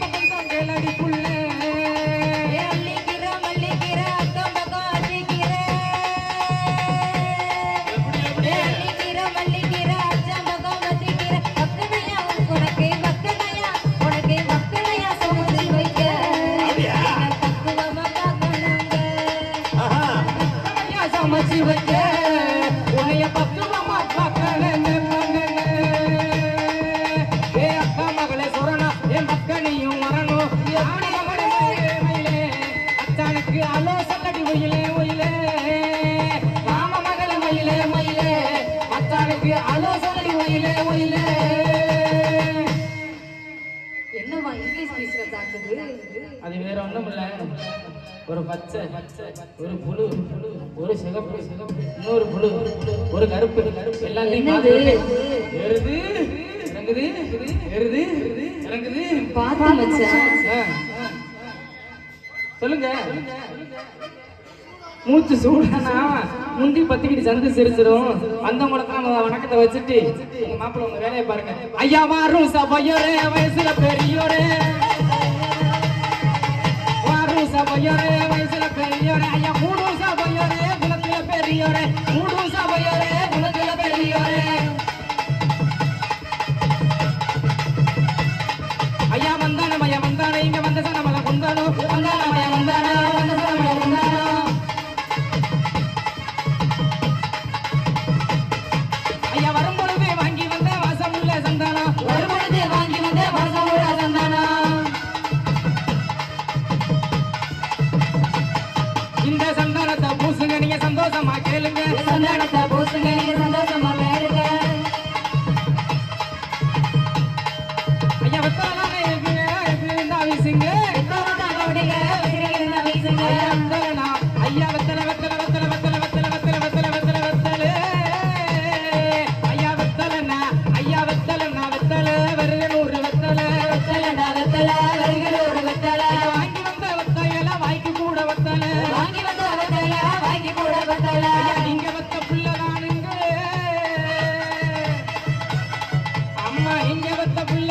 கொஞ்சம் அடி புள்ள ஆலோசனை ஒயிலே ஒயிலே. என்னவா இங்கிலீஷ் பேசுற தாக்குது? அது வேற ஒண்ணும் இல்ல. ஒரு பச்சை ஒரு புழு ஒரு சிகப்பு இன்னொரு புழு ஒரு கருப்பு. கருப்பு எல்லாத்தையும்? பார்த்து எருது இறங்குது எருது இறங்குது. ஆ. சொல்லுங்க. மூச்சு சூடானா? முந்தி பத்திக்கிட்டு சந்து சிரிச்சிடும் அந்த முடக்க நம்ம வணக்கத்தை வச்சுட்டு உங்க மாப்பிள்ள உங்க வேலையை பாருங்க. ஐயா வாரும் சபையோரே வயசுல பெரியோரே. வாரும் சபையோரே வயசுல பெரியோரே. ஐயா மூடு சபையோரே குலத்துல பெரியோரே. மூடு சபையோரே. இந்த சந்தானத்தை பூசுங்க நீங்க சந்தோஷமா கேளுங்க. சந்தானத்தை பூசுங்க நீங்க சந்தோஷமா வேறுங்க ஐயா வெத்தாலானே இருக்கு இந்த வீசுங்க. வெத்தலனா ஐயா வாங்கி வந்து அவத்தல வாங்கி கூட பத்தல இங்க வத்த புள்ள நானுங்க அம்மா இங்க வத்த புள்ள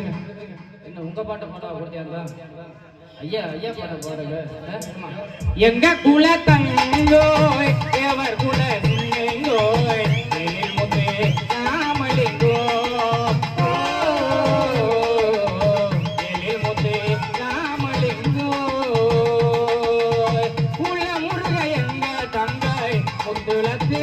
விடுங்க என்ன உங்க பாட்டை பாட போட்டியா ஐயா ஐயா பாட பாடுங்க எங்க குல தங்கோ எவர் குல தங்கோ முத்துலத்தி